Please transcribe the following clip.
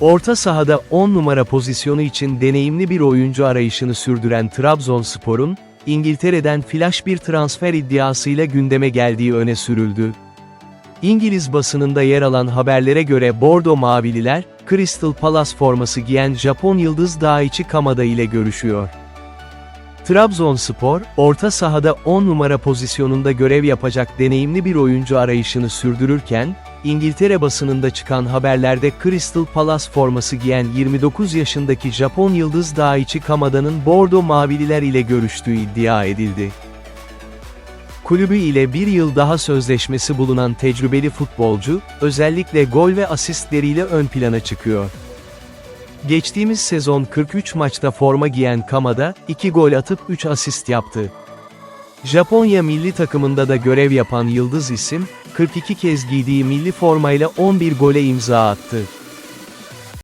Orta sahada 10 numara pozisyonu için deneyimli bir oyuncu arayışını sürdüren Trabzonspor'un, İngiltere'den flash bir transfer iddiasıyla gündeme geldiği öne sürüldü. İngiliz basınında yer alan haberlere göre Bordo Mavililer, Crystal Palace forması giyen Japon yıldız Daichi Kamada ile görüşüyor. Trabzonspor, orta sahada 10 numara pozisyonunda görev yapacak deneyimli bir oyuncu arayışını sürdürürken, İngiltere basınında çıkan haberlerde Crystal Palace forması giyen 29 yaşındaki Japon yıldız Daichi Kamada'nın Bordo Mavililer ile görüştüğü iddia edildi. Kulübü ile bir yıl daha sözleşmesi bulunan tecrübeli futbolcu, özellikle gol ve asistleriyle ön plana çıkıyor. Geçtiğimiz sezon 43 maçta forma giyen Kamada, 2 gol atıp 3 asist yaptı. Japonya milli takımında da görev yapan yıldız isim, 42 kez giydiği milli formayla 11 gole imza attı.